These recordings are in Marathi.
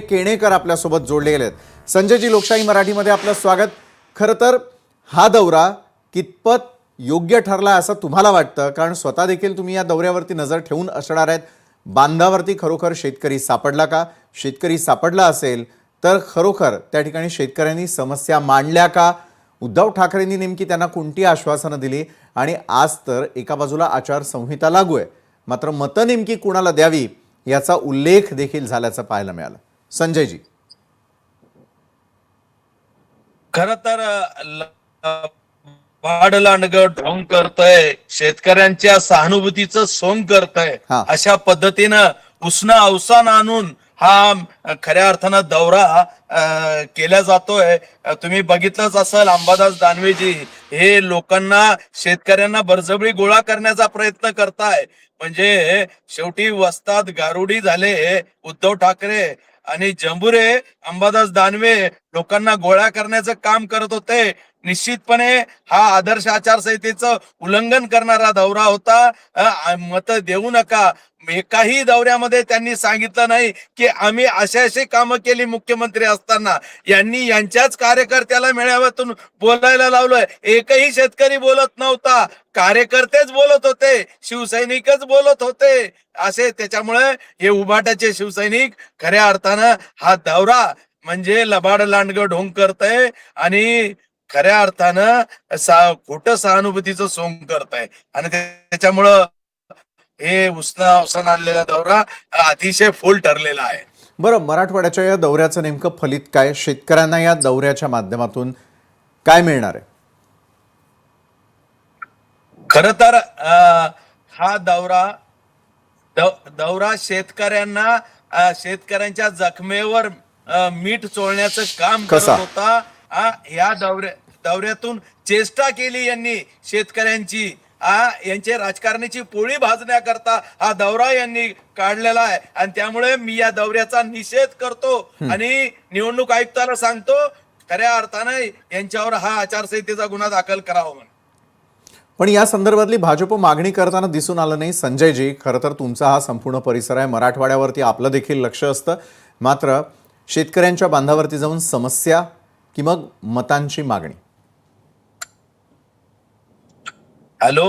केणेकर आपल्यासोबत जोडले गेले आहेत संजयजी लोकशाही मराठीमध्ये आपलं स्वागत. खरं तर हा दौरा कितपत योग्य ठरला असं तुम्हाला वाटतं? कारण स्वतः देखील तुम्ही या दौऱ्यावरती नजर ठेवून असणार आहेत. बांधावरती खरोखर शेतकरी सापडला का? शेतकरी सापडला असेल तर खरोखर त्या ठिकाणी शेतकऱ्यांनी समस्या मांडल्या का? उद्धव ठाकरेंनी नेमकी त्यांना कोणती आश्वासनं दिली? आणि आज तर एका बाजूला आचारसंहिता लागू आहे. मात्र मतं नेमकी कुणाला द्यावी याचा उल्लेख देखील झाल्याचं पाहायला मिळालं. संजयजी. खर तर ल- वाढलांडग ढोंग करतय शेतकऱ्यांच्या सहानुभूतीचं सोंग करतय. अशा पद्धतीनं उष्ण अवसान आणून हा खऱ्या अर्थानं दौरा केला जातोय. तुम्ही बघितलंच असेल अंबादास दानवेजी हे लोकांना शेतकऱ्यांना बळजबरी गोळा करण्याचा प्रयत्न करताय. म्हणजे शेवटी वस्तात गारुडी झाले उद्धव ठाकरे आणि जंबुरे अंबादास दानवे लोकांना गोळा करण्याचं काम करत होते. निश्चितपणे हा आदर्श आचारसंहितेचं उल्लंघन करणारा दौरा होता. मत देऊ नका. एकाही दौऱ्यामध्ये त्यांनी सांगितलं नाही की आम्ही असे असे कामं केली मुख्यमंत्री असताना. यांनी यांच्याच कार्यकर्त्याला मेळाव्यातून बोलायला लावलंय. एकही शेतकरी बोलत नव्हता. कार्यकर्तेच बोलत होते. शिवसैनिकच बोलत होते. असे त्याच्यामुळे हे उभाटाचे शिवसैनिक खऱ्या अर्थानं हा दौरा म्हणजे लबाड लांडग ढोंग करतय आणि खऱ्या अर्थानं सा खोट सहानुभूतीचं सोंग करताय. आणि त्याच्यामुळं हे उष्ण अवसान आणलेला दौरा अतिशय फुल ठरलेला आहे. बरं मराठवाड्याच्या या दौऱ्याचं नेमकं फलित काय? शेतकऱ्यांना या दौऱ्याच्या माध्यमातून काय मिळणार आहे? खर तर हा दौरा दौ- दौरा शेतकऱ्यांना शेतकऱ्यांच्या जखमेवर मीठ चोळण्याचं काम करत कसा? होता. या दौऱ्या दौऱ्यातून चेष्टा केली यांनी शेतकऱ्यांची. आ यांचे राजकारणाची पोळी भाजण्याकरता हा दौरा यांनी काढलेला आहे. आणि त्यामुळे मी या दौऱ्याचा निषेध करतो आणि निवडणूक आयुक्ताला सांगतो खऱ्या अर्थानं यांच्यावर हा आचारसंहितेचा गुन्हा दाखल करावा म्हणून. पण या संदर्भातली भाजप मागणी करताना दिसून आलं नाही संजयजी. खरं तर तुमचा हा संपूर्ण परिसर आहे. मराठवाड्यावरती आपलं देखील लक्ष असतं. मात्र शेतकऱ्यांच्या बांधावरती जाऊन समस्या की मग मतांची मागणी? हॅलो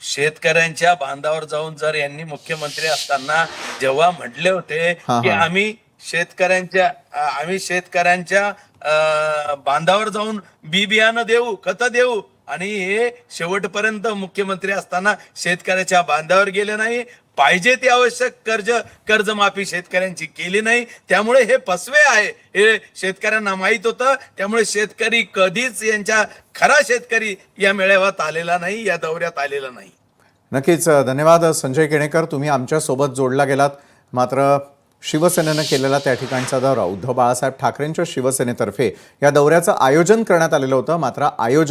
शेतकऱ्यांच्या बांधावर जाऊन जर यांनी मुख्यमंत्री असताना जेव्हा म्हटले होते हा, की हा. आम्ही शेतकऱ्यांच्या आम्ही शेतकऱ्यांच्या अं, बांधावर जाऊन बी बियाणं देऊ खत देऊ आणि हे शेवटपर्यंत मुख्यमंत्री असताना शेतकऱ्याच्या बांधावर गेले नाही पाहिजे ती आवश्यक कर्ज कर्जमाफी शेतकऱ्यांची केली नाही. त्यामुळे हे फसवे आहे. हे शेतकऱ्यांना माहीत होतं. त्यामुळे शेतकरी कधीच यांच्या खरा शेतकरी या मेळाव्यात आलेला नाही या दौऱ्यात आलेला नाही. नक्कीच धन्यवाद संजय केणेकर. तुम्ही आमच्यासोबत जोडला गेलात. मात्र शिवसेनेनं केलेला त्या ठिकाणचा दौरा. उद्धव बाळासाहेब ठाकरेंच्या शिवसेनेतर्फे या दौऱ्याचं आयोजन करण्यात आलेलं होतं. मात्र आयोजन